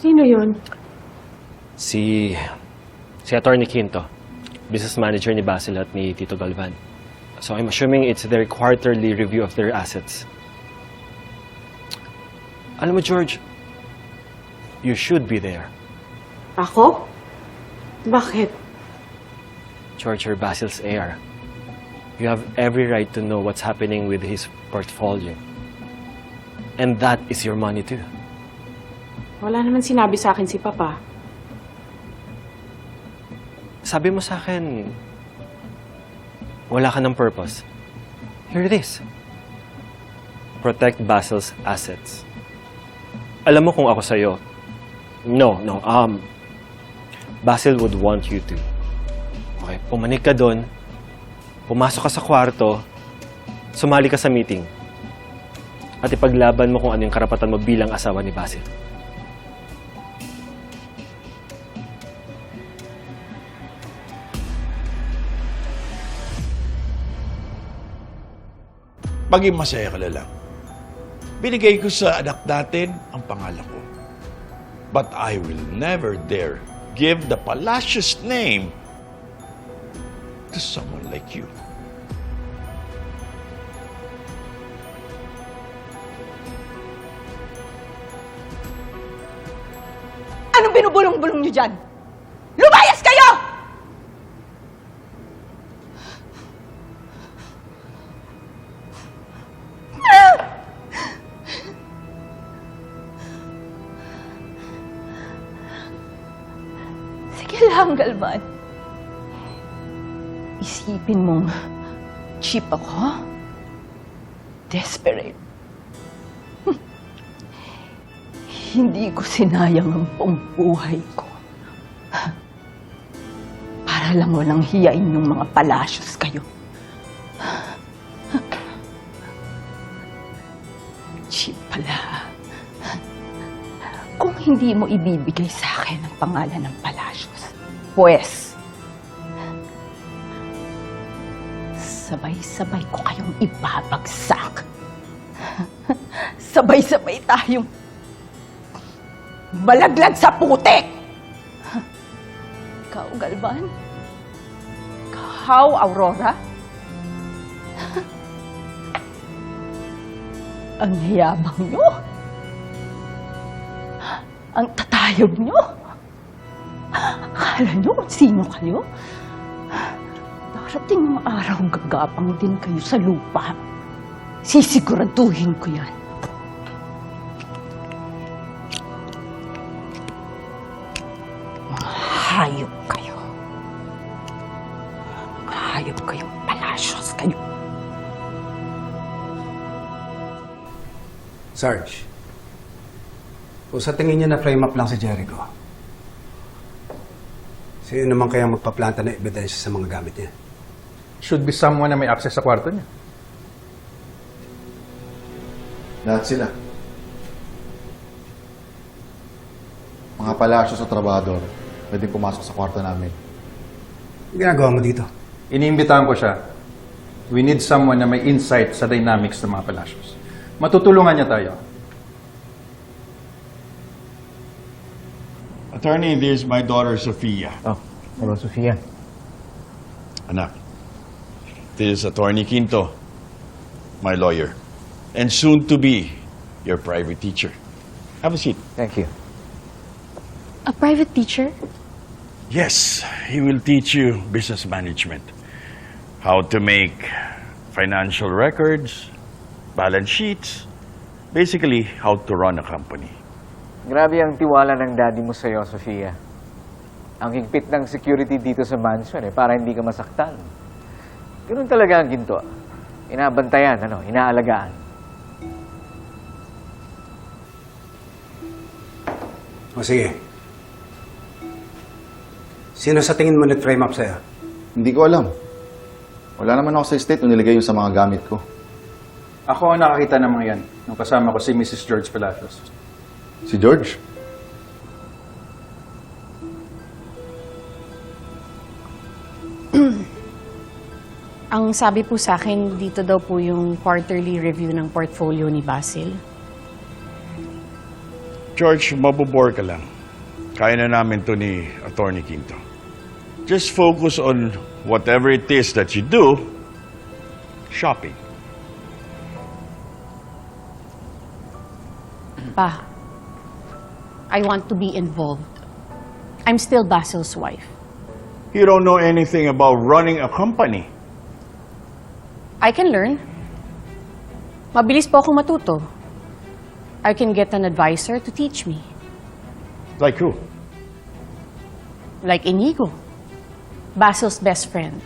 Sino yun? Si... Si Attorney Quinto. Business manager ni Basil at ni Tito Galvan. So I'm assuming it's their quarterly review of their assets. Alam mo, George, you should be there. Ako? Bakit? George, you're Basil's heir. You have every right to know what's happening with his portfolio. And that is your money too. Wala naman sinabi sa akin si Papa. Sabi mo sa akin, wala ka ng purpose. Here it is. Protect Basil's assets. Alam mo kung ako sa'yo, no, no, um, Basil would want you to. Okay, pumanik ka doon, pumasok ka sa kwarto, sumali ka sa meeting, at ipaglaban mo kung ano yung karapatan mo bilang asawa ni Basil. Maging masaya ka lang. Binigay ko sa anak natin ang pangalan ko. But I will never dare give the Palacios name to someone like you. Anong binubulong-bulong niyo dyan? Lang, Galvan. Isipin mong cheap ako? Desperate. Hindi ko sinayang ang buong buhay ko. Para lang walang hiyain yung mga palasyos kayo. Cheap pala. Kung hindi mo ibibigay sa akin ang pangalan ng palasyos, pues, sabay-sabay ko kayong ibabagsak. Sabay-sabay tayong Balaglag sa putik! Ikaw, Galvan? Ikaw, Aurora? Ang yabang nyo? Ang tatayog nyo? Akala nyo kung sino kayo? Darating ang araw gagapang din kayo sa lupa. Sisiguraduhin ko yan. hayop kayo. Hayop kayong palasyos kayo. Sarge, kung sa tingin niya na frame up lang si Jericho, sino naman kaya magpaplanta ng ebidensya sa mga gamit niya? Should be someone na may access sa kwarto niya. Lahat sila. Mga palasyo sa trabador, pwedeng pumasok sa kwarto namin. Ang ginagawa mo dito? Iniimbitahan ko siya. We need someone na may insight sa dynamics ng mga palasyos. Matutulungan niya tayo. Attorney, this is my daughter, Sophia. Oh, hello, Sofia. Anak, this is Attorney Quinto, my lawyer. And soon to be your private teacher. Have a seat. Thank you. A private teacher? Yes, he will teach you business management. How to make financial records, balance sheets, basically how to run a company. Grabe ang tiwala ng daddy mo sa'yo, Sofia. Ang higpit ng security dito sa mansion eh, para hindi ka masaktan. Ganun talaga ang ginto. Inabantayan, ano, inaalagaan. O sige. Sino sa tingin mo nag-frame up sa'yo? Hindi ko alam. Wala naman ako sa estate nung nilagay yung sa mga gamit ko. Ako ang nakakita ng mga yan. Nung kasama ko si Mrs. George Palacios. Si George? Ang sabi po sa akin, dito daw po yung quarterly review ng portfolio ni Basil. George, mabobore ka lang. Kaya na namin to ni Attorney Quinto. Just focus on whatever it is that you do, shopping. Pa, I want to be involved. I'm still Basil's wife. You don't know anything about running a company. I can learn. Mabilis po akong matuto. I can get an advisor to teach me. Like who? Like Inigo, Basil's best friend.